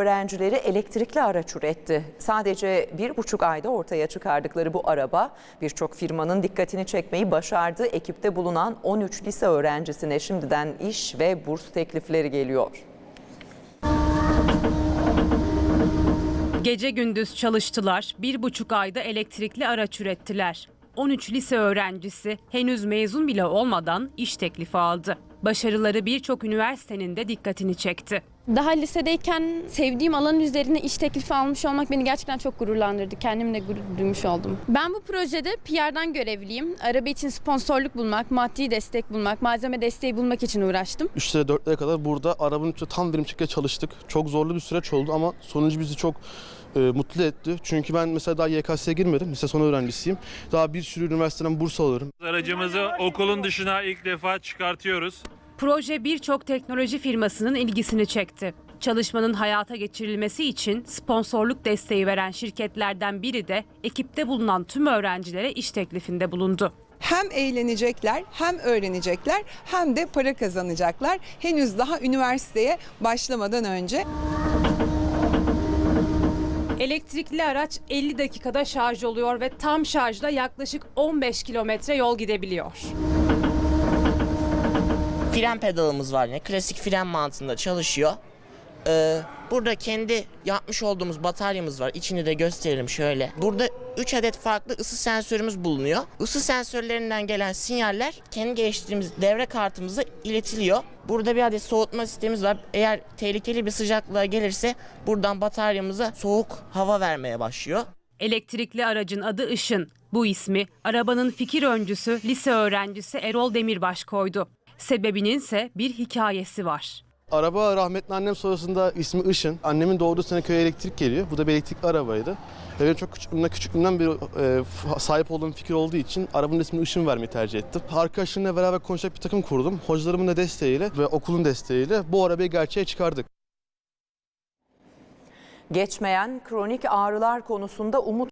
Öğrencileri elektrikli araç üretti. Sadece bir buçuk ayda ortaya çıkardıkları bu araba birçok firmanın dikkatini çekmeyi başardı. Ekipte bulunan 13 lise öğrencisine şimdiden iş ve burs teklifleri geliyor. Gece gündüz çalıştılar, bir buçuk ayda elektrikli araç ürettiler. 13 lise öğrencisi henüz mezun bile olmadan iş teklifi aldı. Başarıları birçok üniversitenin de dikkatini çekti. Daha lisedeyken sevdiğim alanın üzerine iş teklifi almış olmak beni gerçekten çok gururlandırdı. Kendimle gurur duymuş oldum. Ben bu projede PR'dan görevliyim. Araba için sponsorluk bulmak, maddi destek bulmak, malzeme desteği bulmak için uğraştım. 3'lere 4'lere kadar burada arabanın içinde tam verim şekilde çalıştık. Çok zorlu bir süreç oldu ama sonucu bizi çok e, mutlu etti. Çünkü ben mesela daha YKS'ye girmedim. Lise son öğrencisiyim. Daha bir sürü üniversiteden burs alırım. Aracımızı okulun dışına ilk defa çıkartıyoruz. Proje birçok teknoloji firmasının ilgisini çekti. Çalışmanın hayata geçirilmesi için sponsorluk desteği veren şirketlerden biri de ekipte bulunan tüm öğrencilere iş teklifinde bulundu. hem eğlenecekler, hem öğrenecekler, hem de para kazanacaklar. Henüz daha üniversiteye başlamadan önce. Elektrikli araç 50 dakikada şarj oluyor ve tam şarjda yaklaşık 15 kilometre yol gidebiliyor. Fren pedalımız var yine. Klasik fren mantığında çalışıyor. Ee, burada kendi yapmış olduğumuz bataryamız var. İçini de gösterelim şöyle. Burada 3 adet farklı ısı sensörümüz bulunuyor. Isı sensörlerinden gelen sinyaller kendi geliştirdiğimiz devre kartımıza iletiliyor. Burada bir adet soğutma sistemimiz var. Eğer tehlikeli bir sıcaklığa gelirse buradan bataryamıza soğuk hava vermeye başlıyor. Elektrikli aracın adı Işın. Bu ismi arabanın fikir öncüsü lise öğrencisi Erol Demirbaş koydu. Sebebinin ise bir hikayesi var. Araba rahmetli annem sonrasında ismi Işın. Annemin doğduğu sene köye elektrik geliyor. Bu da bir elektrikli arabaydı. Ve benim çok küçüklüğümden, küçüklüğümden beri e, sahip olduğum fikir olduğu için arabanın ismini Işın vermeyi tercih ettim. Arkadaşlarımla beraber konuşacak bir takım kurdum. Hocalarımın da desteğiyle ve okulun desteğiyle bu arabayı gerçeğe çıkardık. Geçmeyen kronik ağrılar konusunda umut